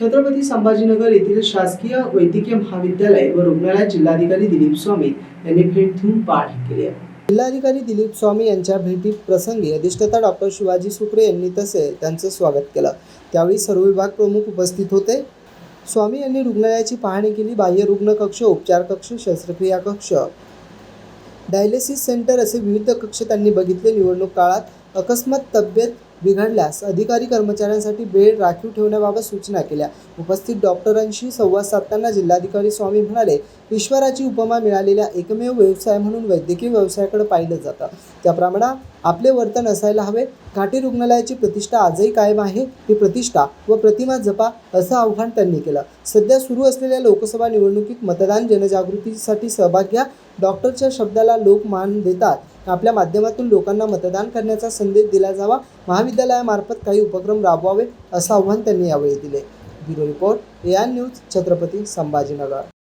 छत्रपती संभाजीनगर येथील शासकीय वैद्यकीय महाविद्यालय व रुग्णालयात जिल्हाधिकारी दिलीप स्वामी यांनी भेट देऊन पाठ केली आहे. जिल्हाधिकारी दिलीप स्वामी यांच्या भेटी प्रसंगी अधिष्ठाता डॉक्टर शिवाजी सुप्रे यांनी तसे त्यांचं स्वागत केलं. त्यावेळी सर्व विभाग प्रमुख उपस्थित होते. स्वामी यांनी रुग्णालयाची पाहणी केली. बाह्य रुग्ण कक्ष उपचार कक्ष शस्त्रक्रिया कक्ष. डायलिसिस सेंटर असे विविध कक्ष त्यांनी बघितले. निवडणूक काळात अकस्मात तब्येत बिघडल्यास अधिकारी कर्मचाऱ्यांसाठी बेड राखीव ठेवण्याबाबत सूचना केल्या. उपस्थित डॉक्टरांशी संवाद साधताना जिल्हाधिकारी स्वामी म्हणाले ईश्वराची उपमा मिळालेल्या एकमेव व्यवसाय म्हणून वैद्यकीय व्यवसायाकडे पाहिलं जातं. त्याप्रमाणे आपले वर्तन असायला हवे. घाटी रुग्णालयाची प्रतिष्ठा आजही कायम आहे. ही प्रतिष्ठा व प्रतिमा जपा असं आव्हान त्यांनी केलं. सध्या सुरू असलेल्या लोकसभा निवडणुकीत मतदान जनजागृतीसाठी सहभाग घ्या. डॉक्टरच्या शब्दाला लोक मान देतात. आपल्या माध्यमातून लोकांना मतदान करण्याचा संदेश दिला जावा. महाविद्यालयामार्फत काही उपक्रम राबवावे असं आव्हान त्यांनी यावेळी दिले. Bureau report A I news Chhatrapati Sambhajinagar.